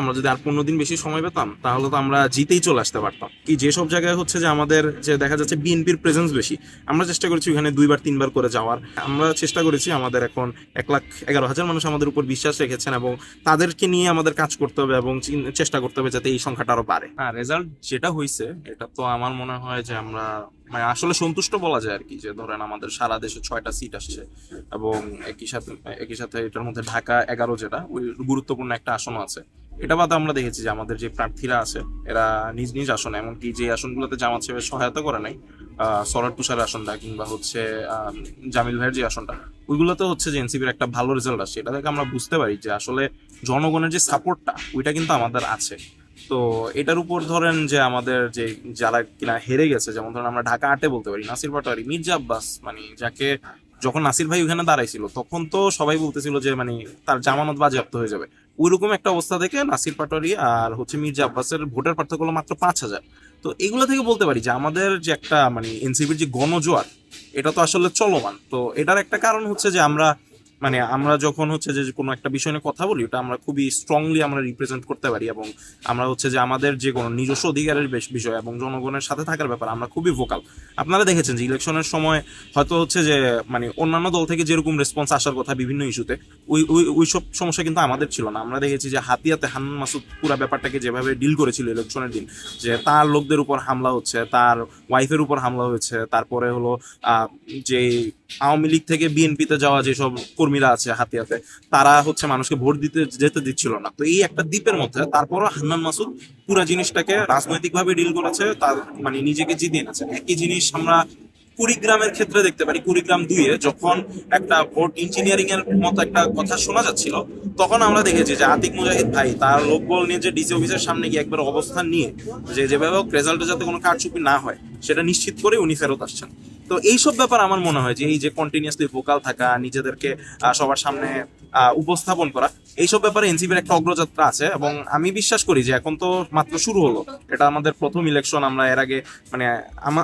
আমরা যদি আর পনেরো দিন বেশি সময় পেতাম, তাহলে তো আমরা জিতেই চলে আসতে পারতাম। কি যেসব জায়গায় হচ্ছে যে আমাদের যে দেখা যাচ্ছে বিএনপির প্রেজেন্স বেশি, আমরা চেষ্টা করেছি ওখানে দুইবার, তিনবার করে যাওয়ার। আমরা চেষ্টা করেছি আমাদের এখন এক লাখ এগারো হাজার মানুষ আমাদের উপর বিশ্বাস রেখেছেন এবং তাদেরকে নিয়ে আমাদের কাজ করতে হবে এবং চেষ্টা করতে হবে যাতে এই সংখ্যাটা আরও বাড়ে। হ্যাঁ রেজাল্ট যেটা হয়েছে এটা তো আমার মনে হয় যে আমরা মানে আসলে সন্তুষ্ট বলা যায় আর কি, যে ধরেন আমাদের সারা দেশে ছয়টা সিট আসছে এবং একই সাথে একই সাথে এটার মধ্যে ঢাকা এগারো যেটা, ওই গুরুত্বপূর্ণ একটা আসনও আছে। এটা বাদে আমরা দেখেছি যে আমাদের যে প্রার্থীরা আছে, এরা নিজ নিজ আসন, এমনকি যে আসনগুলোতে জামাত সাহেবের সহায়তা করে নাই সরার তুষার আসনটা কিংবা হচ্ছে জামিল ভাইয়ের যে আসনটা, ওইগুলোতে হচ্ছে যে এনসিপির একটা ভালো রেজাল্ট আসছে। এটা থেকে আমরা বুঝতে পারি যে আসলে জনগণের যে সাপোর্টটা ওইটা কিন্তু আমাদের আছে। তো এটার উপর ধরেন যে আমাদের যে যারা কিনা হেরে গেছে, যেমন ধরেন আমরা ঢাকা আটে বলতে পারি, নাসির পাটোয়ারি, মির্জা আব্বাস মানে যাকে যখন নাসির ভাই ওখানে দাঁড়াইছিল, তখন তো সবাই বলতেছিল যে মানে তার জামানত বাজেয়াপ্ত হয়ে যাবে। ওইরকম একটা অবস্থা থেকে নাসির পাটোয়ারি আর হচ্ছে মির্জা আব্বাসের ভোটের পার্থক্য হলো মাত্র পাঁচ হাজার। তো এগুলো থেকে বলতে পারি যে, আমাদের যে একটা মানে এনসিপির যে গণজোয়ার, এটা তো আসলে চলমান। তো এটার একটা কারণ হচ্ছে যে, আমরা মানে আমরা যখন হচ্ছে যে কোনো একটা বিষয় নিয়ে কথা বলি, ওটা আমরা খুবই স্ট্রংলি আমরা রিপ্রেজেন্ট করতে পারি এবং আমরা হচ্ছে যে আমাদের যে কোনো নিজস্ব অধিকারের বেশ- বিষয় এবং জনগণের সাথে থাকার ব্যাপার আমরা খুবই ভোকাল আপনারা দেখেছেন যে ইলেকশনের সময় হয়তো হচ্ছে যে মানে অন্যান্য দল থেকে যেরকম রেসপন্স আসার কথা বিভিন্ন ইস্যুতে, ওই ওই ওই সব সমস্যা কিন্তু আমাদের ছিল না। আমরা দেখেছি যে হাতিয়াতে হান্নান মাসুদ পুরা ব্যাপারটাকে যেভাবে ডিল করেছিল ইলেকশনের দিন, যে তার লোকদের উপর হামলা হচ্ছে, তার ওয়াইফের উপর হামলা হয়েছে, তারপরে হলো যে আওয়ামী লীগ থেকে বিএনপিতে যাওয়া যেসব কর্মীরা আছে হাতিয়াতে, তারা হচ্ছে মানুষকে ভোট দিতে যেতে দিচ্ছিল না। তো এই একটা দ্বীপের মধ্যে তারপরও হান্নান মাসুদ পুরো জিনিসটাকে রাজনৈতিকভাবে ডিল করেছে, তার মানে নিজেকে জিতিয়ে এনেছে। একই জিনিস আমরা কুড়িগ্রামের ক্ষেত্রে দেখতে পারি, কুড়িগ্রাম দুইয়ে যখন একটা ভোট ইঞ্জিনিয়ারিং এর মতো একটা কথা শোনা যাচ্ছিল, তখন আমরা দেখেছি যে আতিক মুজাহিদ ভাই তার লোকবল নিয়ে যে ডিসি অফিসের সামনে গিয়ে একবার অবস্থান নিয়ে, যে যেভাবে রেজাল্টে যাতে কোনো কারচুপি না হয়, সেটা নিশ্চিত করে উনি ফেরত আসছেন। তো এইসব ব্যাপার আমার মনে হয় যে এই যে কন্টিনিউসলি ভোকাল থাকা, নিজেদেরকে সবার সামনে উপস্থাপন করা এইসব ব্যাপারে এনসিপির একটা অগ্রযাত্রা আছে এবং আমি বিশ্বাস করি যে এখন তো মাত্র শুরু হলো। এটা আমাদের প্রথম ইলেকশন আমরা এর আগে মানে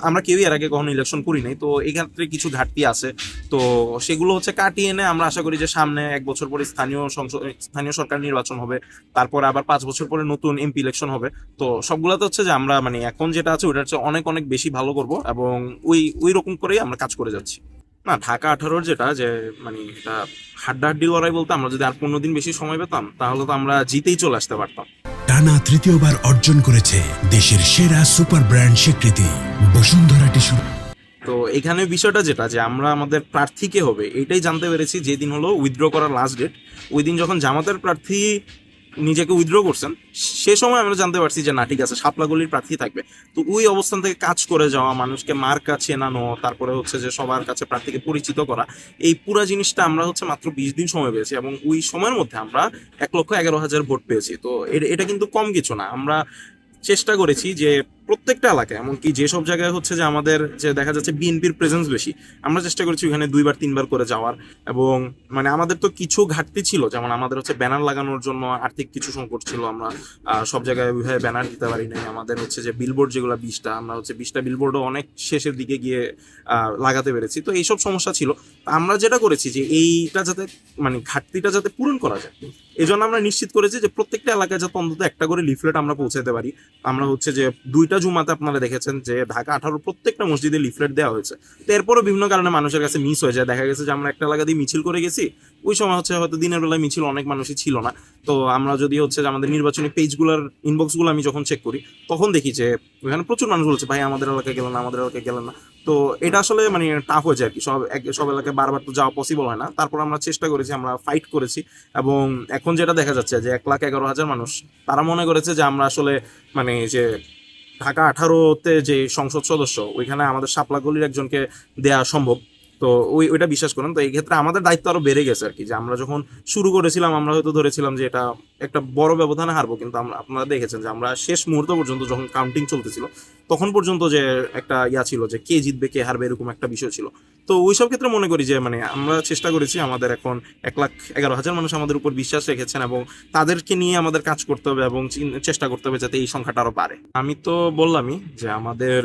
আমরা কেউই এর আগে কখনো ইলেকশন করি নাই। তো এই ক্ষেত্রে কিছু ঘাটতি আছে। তো সেগুলো হচ্ছে কাটিয়ে এনে আমরা আশা করি যে সামনে এক বছর পরে স্থানীয় সংসদ স্থানীয় সরকার নির্বাচন হবে। তারপরে আবার পাঁচ বছর পরে নতুন এমপি ইলেকশন হবে। তো সবগুলোতে হচ্ছে যে আমরা মানে এখন যেটা আছে ওটা হচ্ছে অনেক অনেক বেশি ভালো করব এবং ওই ওই রকম করেই আমরা কাজ করে যাচ্ছি। না ঢাকা আঠারোর যেটা যে মানে এটা হাড্ডাহাড্ডি লড়াই বলতে আমরা যদি আর পনেরো দিন বেশি সময় পেতাম তাহলে তো আমরা জিতেই চলে আসতে পারতাম। টানা তৃতীয়বার অর্জন করেছে দেশের সেরা সুপার ব্র্যান্ড স্বীকৃতি বসুন্ধরা টিস্যু। তো এখানে বিষয়টা যেটা যে আমরা আমাদের প্রার্থীকে হবে এটাই জানতে পেরেছি যেদিন হলো উইথড্র করার লাস্ট ডেট ওই দিন যখন জামাতের প্রার্থী নিজেকে উইথড্র করছেন, সে সময় আমরা জানতে পারছি যে না, ঠিক আছে সাপলাগুলির প্রার্থী থাকবে। তো ওই অবস্থান থেকে কাজ করে যাওয়া, মানুষকে মার কাছে এনানো তারপরে হচ্ছে যে সবার কাছে প্রার্থীকে পরিচিত করা, এই পুরো জিনিসটা আমরা হচ্ছে মাত্র বিশ দিন সময় পেয়েছি এবং ওই সময়ের মধ্যে আমরা এক লক্ষ এগারো হাজার ভোট পেয়েছি। তো এটা কিন্তু কম কিছু না। আমরা চেষ্টা করেছি যে প্রত্যেকটা এলাকায়, এমনকি যেসব জায়গায় হচ্ছে যে আমাদের যে দেখা যাচ্ছে বিএনপির প্রেজেন্স বেশি, আমরা চেষ্টা করেছি ওখানে দুইবার, তিনবার করে যাওয়ার। এবং মানে আমাদের তো কিছু ঘাটতি ছিল, যেমন আমাদের হচ্ছে ব্যানার লাগানোর জন্য আর্থিক কিছু সংকট ছিল, আমরা সব জায়গায় ওইভাবে ব্যানার দিতে পারি নাই। আমাদের হচ্ছে যে বিলবোর্ড যেগুলো বিশটা, আমরা হচ্ছে বিশটা বিলবোর্ডও অনেক শেষের দিকে গিয়ে লাগাতে পেরেছি। তো এইসব সমস্যা ছিল। আমরা যেটা করেছি যে এইটা যাতে মানে ঘাটতিটা যাতে পূরণ করা যায় এই জন্য আমরা নিশ্চিত করেছি যে প্রত্যেকটা এলাকায় যাতে অন্তত একটা করে লিফলেট আমরা পৌঁছাতে পারি। আমরা হচ্ছে যে দুইটা জুমাতে আপনারা দেখেছেন যে ঢাকা আঠারো প্রত্যেকটা মসজিদে লিফলেট দেওয়া হয়েছে। তো এরপরও বিভিন্ন কারণে মানুষের কাছে মিস হয়ে যায়। দেখা গেছে যে আমরা একটা এলাকা দিয়ে মিছিল করে গেছি, ওই সময় হচ্ছে হয়তো দিনের বেলায় মিছিল অনেক মানুষই ছিল না। তো আমরা যদি হচ্ছে যে আমাদের নির্বাচনী পেজগুলোর ইনবক্সগুলো আমি যখন চেক করি, তখন দেখি যে ওখানে প্রচুর মানুষ বলছে, ভাই, আমাদের এলাকায় গেলেন না, আমাদের এলাকায় গেলেন না। তো এটা আসলে মানে টাফ হয়ে যায় আর কি। সব এক- সব এলাকায় বারবার তো যাওয়া পসিবল হয় না। তারপর আমরা চেষ্টা করেছি, আমরা ফাইট করেছি এবং এখন যেটা দেখা যাচ্ছে যে এক লাখ এগারো হাজার মানুষ, তারা মনে করেছে যে আমরা আসলে মানে যে ঢাকা আঠারোতে যে সংসদ সদস্য ওইখানে আমাদের সাপলাগলির একজনকে দেয়া সম্ভব। তো ওই, ওইটা বিশ্বাস করেন। তো এই ক্ষেত্রে আমাদের দায়িত্ব আরও বেড়ে গেছে আর কি, যে আমরা যখন শুরু করেছিলাম, আমরা হয়তো ধরেছিলাম যে এটা একটা বড় ব্যবধানে হারবো, কিন্তু আমরা, আপনারা দেখেছেন যে আমরা শেষ মুহূর্ত পর্যন্ত যখন কাউন্টিং চলতেছিল, তখন পর্যন্ত যে একটা ইয়া ছিল যে কে জিতবে, কে হারবে, এরকম একটা বিষয় ছিল। তো ওইসব ক্ষেত্রে মনে করি যে মানে আমরা চেষ্টা করেছি, আমাদের এখন এক লাখ এগারো হাজার মানুষ আমাদের উপর বিশ্বাস রেখেছেন এবং তাদেরকে নিয়ে আমাদের কাজ করতে হবে এবং চেষ্টা করতে হবে যাতে এই সংখ্যাটা আরও বাড়ে। আমি তো বললামই যে আমাদের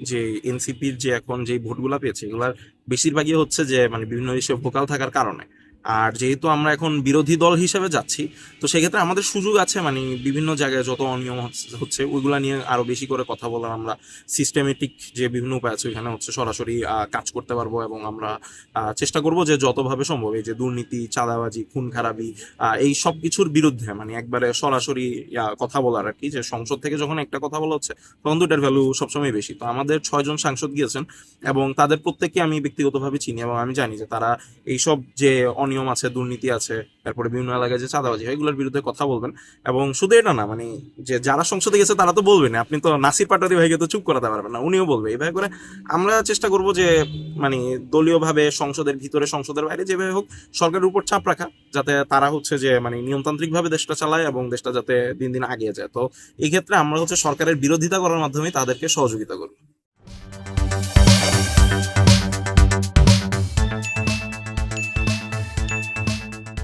যে এনসিপির যে এখন যে ভোটগুলা পেয়েছে, এগুলার বেশিরভাগই হচ্ছে যে মানে বিভিন্ন বিষয়ে ভোকাল থাকার কারণে। আর যেহেতু আমরা এখন বিরোধী দল হিসেবে যাচ্ছি, তো সেক্ষেত্রে আমাদের সুযোগ আছে মানে বিভিন্ন জায়গায় যত অনিয়ম হচ্ছে- ওইগুলা নিয়ে আরও বেশি করে কথা বলার। আমরা সিস্টেমেটিক যে বিভিন্ন উপায় আছে, ওইখানে হচ্ছে সরাসরি কাজ করতে পারব এবং আমরা চেষ্টা করব যে যতভাবে সম্ভব এই যে দুর্নীতি, চাঁদাবাজি খুন খারাপি এই সব কিছুর বিরুদ্ধে মানে একবারে সরাসরি কথা বলার আর কি। যে সংসদ থেকে যখন একটা কথা বলা হচ্ছে, তখন দুটার ভ্যালু সবসময় বেশি। তো আমাদের ছয়জন সাংসদ গিয়েছেন এবং তাদের প্রত্যেককে আমি ব্যক্তিগতভাবে চিনি এবং আমি জানি যে তারা এইসব যে অনিয়ম আছে, দুর্নীতি আছে, তারপরে বিভিন্ন এলাকায় যে চাঁদাবাজি হয়, এগুলোর বিরুদ্ধে কথা বলবেন। এবং শুধু এটা না মানে যে যারা সংসদে গেছে তারা তো বলবেন আপনি তো নাসির পাটারি ভাইকে তো চুপ করাতে পারবেন না, উনিও বলবে। এইভাবে করে আমরা চেষ্টা করব যে মানে দলীয়ভাবে সংসদের ভিতরে, সংসদের বাইরে যেভাবে হোক, সরকারের উপর চাপ রাখা, যাতে তারা হচ্ছে যে মানে নিয়মতান্ত্রিক ভাবে দেশটা চালায় এবং দেশটা যাতে দিন দিন আগিয়ে যায়। তো এই ক্ষেত্রে আমরা হচ্ছে সরকারের বিরোধিতা করার মাধ্যমে তাদেরকে সহযোগিতা করব।